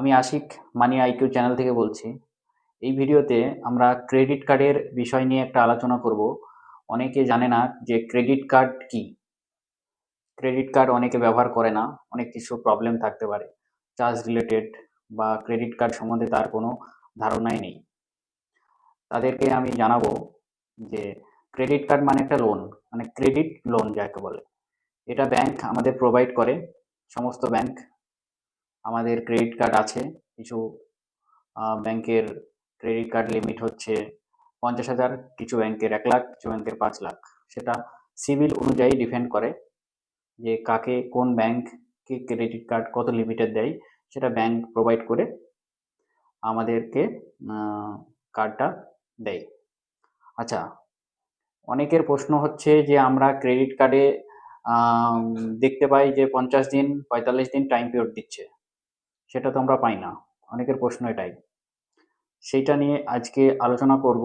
আমি আশিক মানি IQ channel থেকে বলছি। এই ভিডিওতে আমরা ক্রেডিট কার্ডের বিষয় নিয়ে একটা আলোচনা করব। অনেকে জানে না যে ক্রেডিট কার্ড কি। ক্রেডিট কার্ড অনেকে ব্যবহার করে না, অনেক কিছু প্রবলেম থাকতে পারে। চার্জ রিলেটেড বা ক্রেডিট কার্ড সম্বন্ধে তার কোনো ধারণাই নেই। তাদেরকে আমি জানাব যে ক্রেডিট কার্ড মানে একটা লোন মানে ক্রেডিট লোন যাকে বলে। এটা ব্যাংক আমাদের প্রোভাইড করে, সমস্ত ব্যাংক আমাদের ক্রেডিট কার্ড আছে। কিছু ব্যাংকের ক্রেডিট কার্ড লিমিট হচ্ছে পঞ্চাশ হাজার, কিছু ব্যাংকের এক লাখ, কিছু ব্যাংকের পাঁচ লাখ। সেটা সিভিল অনুযায়ী ডিপেন্ড করে যে কাকে কোন ব্যাংক ব্যাংককে ক্রেডিট কার্ড কত লিমিটেড দেয়, সেটা ব্যাংক প্রোভাইড করে আমাদেরকে কার্ডটা দেয়। আচ্ছা অনেকের প্রশ্ন হচ্ছে যে আমরা ক্রেডিট কার্ডে দেখতে পাই যে পঞ্চাশ দিন, পঁয়তাল্লিশ দিন টাইম পিরিয়ড দিচ্ছে। সেটা তো আমরা পাই না। অনেকের প্রশ্ন এটাই। সেইটা নিয়ে আজকে আলোচনা করব।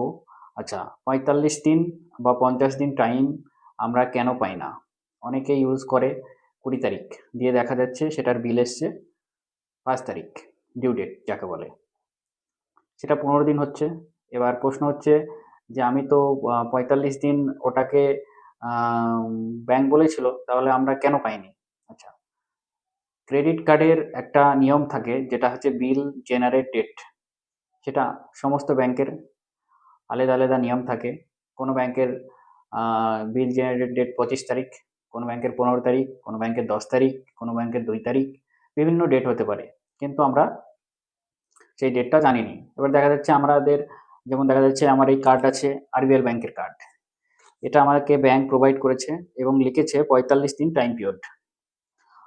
আচ্ছা পঁয়তাল্লিশ দিন বা পঞ্চাশ দিন টাইম আমরা কেন পাই না? অনেকে ইউজ করে কুড়ি তারিখ দিয়ে দেখা যাচ্ছে সেটার বিল এসছে পাঁচ তারিখ ডিউ ডেট যাকে বলে। সেটা পনেরো দিন হচ্ছে। এবার প্রশ্ন হচ্ছে যে আমি তো পঁয়তাল্লিশ দিন ওটাকে ব্যাংক বলেছিল, তাহলে আমরা কেন পাইনি? ক্রেডিট কার্ডের একটা নিয়ম থাকে, যেটা হচ্ছে বিল জেনারেট ডেট। সেটা সমস্ত ব্যাংকের আলাদা আলাদা নিয়ম থাকে। কোনো ব্যাংকের বিল জেনারেট ডেট পঁচিশ তারিখ, কোনো ব্যাংকের পনেরো তারিখ, কোনো ব্যাংকের দশ তারিখ, কোনো ব্যাংকের দুই তারিখ, বিভিন্ন ডেট হতে পারে। কিন্তু আমরা সেই ডেটটা জানি নি এবার দেখা যাচ্ছে আমাদের, যেমন দেখা যাচ্ছে আমার এই কার্ড আছে আরবিএল ব্যাংকের কার্ড। এটা আমাকে ব্যাংক প্রোভাইড করেছে এবং লিখেছে পঁয়তাল্লিশ দিন টাইম পিরিয়ড।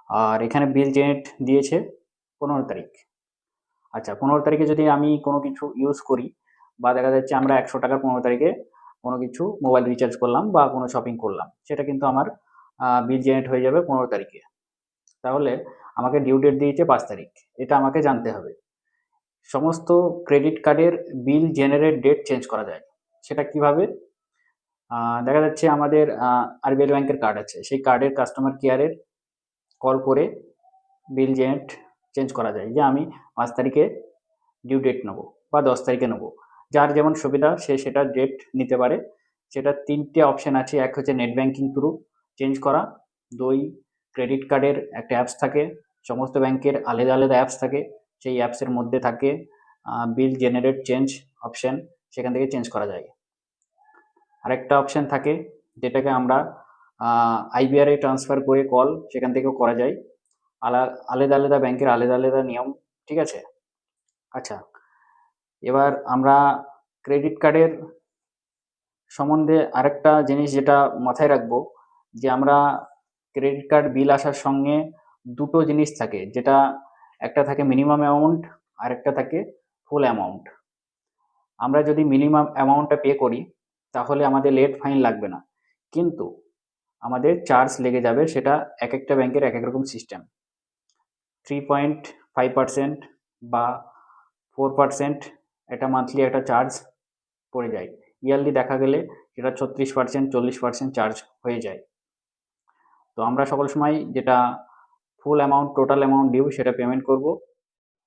আর এখানে বিল জেনারেট দিয়েছে পনেরো তারিখ। আচ্ছা পনেরো তারিখে যদি আমি কোনো কিছু ইউজ করি বা দেখা যাচ্ছে আমরা একশো টাকার পনেরো তারিখে কোনো কিছু মোবাইল রিচার্জ করলাম বা কোনো শপিং করলাম, সেটা কিন্তু আমার বিল জেনারেট হয়ে যাবে পনেরো তারিখে। তাহলে আমাকে ডিউ ডেট দিয়েছে পাঁচ তারিখ, এটা আমাকে জানতে হবে। সমস্ত ক্রেডিট কার্ডের বিল জেনারেট ডেট চেঞ্জ করা যায়, সেটা কীভাবে? দেখা যাচ্ছে আমাদের আরবিএল ব্যাংকের কার্ড আছে, সেই কার্ডের কাস্টমার কেয়ারের কল করে বিল জেনারেট, চেঞ্জ করা যায় যে আমি পাঁচ তারিখে ডিউ ডেট নেব বা দশ তারিখে নেব। যার যেমন সুবিধা সে সেটা ডেট নিতে পারে। সেটা তিনটে অপশান আছে। এক হচ্ছে নেট ব্যাঙ্কিং থ্রু চেঞ্জ করা। দুই ক্রেডিট কার্ডের একটা অ্যাপস থাকে। সমস্ত ব্যাংকের আলাদা আলাদা অ্যাপস থাকে। সেই অ্যাপসের মধ্যে থাকে বিল জেনারেট চেঞ্জ অপশান সেখান থেকে চেঞ্জ করা যায়। আরেকটা অপশান থাকে, যেটাকে আমরা আইবিআরএ ট্রান্সফার করে কল সেখান থেকেও করা যায়। আলাদা আলাদা ব্যাংকের আলাদা আলাদা নিয়ম, ঠিক আছে? আচ্ছা এবার আমরা ক্রেডিট কার্ডের সম্বন্ধে আরেকটা জিনিস যেটা মাথায় রাখব, যে আমরা ক্রেডিট কার্ড বিল আসার সঙ্গে দুটো জিনিস থাকে, যেটা একটা থাকে মিনিমাম অ্যামাউন্ট আর একটা থাকে ফুল অ্যামাউন্ট আমরা যদি মিনিমাম অ্যামাউন্টটা পে করি, তাহলে আমাদের লেট ফাইন লাগবে না। কিন্তু আমাদের চার্জ লেগে যাবে সেটা এক একটা ব্যাংকের এক এক রকম system three point five percent বা ফোর পার্সেন্ট এটা মান্থলি একটা চার্জ পড়ে যায়। ইয়ারলি দেখা গেলে সেটা ছত্রিশ পার্সেন্ট চল্লিশ পার্সেন্ট চার্জ হয়ে যায়। তো আমরা সকল সময় যেটা full amount total amount due সেটা পেমেন্ট করব।